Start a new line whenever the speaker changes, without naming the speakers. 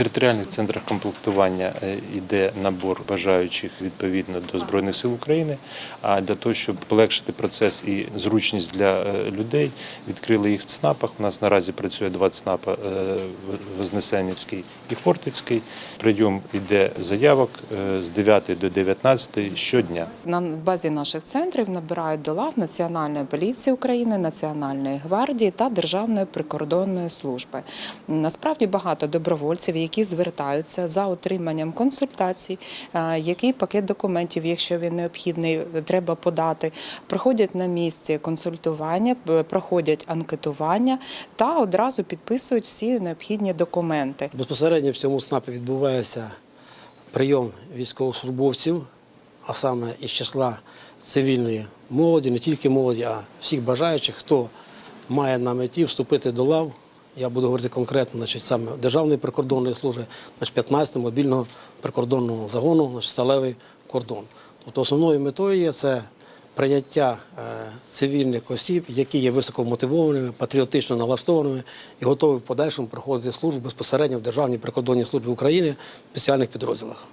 територіальних центрах комплектування е, йде набор бажаючих відповідно до Збройних сил України. А для того, щоб полегшити процес і зручність для е, людей, відкрили їх в ЦНАПах. У нас наразі працює два ЦНАПа е, Вознесенівський і Хортицький. Прийом йде заявок е, з 9 до 19 щодня.
На базі наших центрів набирають до лав Національної поліції України, Національної гвардії та Державної прикордонної служби. Насправді багато добровольців, які звертаються за отриманням консультацій, е, який пакет документів, якщо він необхідний, треба подати, проходять на місці консультування, проходять анкетування та одразу підписують всі необхідні документи.
Безпосередньо в цьому СНАПі відбувається прийом військовослужбовців, а саме із числа цивільної молоді, не тільки молоді, а всіх бажаючих, хто має на меті вступити до лав. Я буду говорити конкретно, значить, саме Державної прикордонної служби, значить, 15 мобільного прикордонного загону, значить, сталевий кордон. Тобто основною метою є це прийняття е, цивільних осіб, які є високомотивованими, патріотично налаштованими і готові в подальшому проходити службу безпосередньо в Державній прикордонній службі України в спеціальних підрозділах.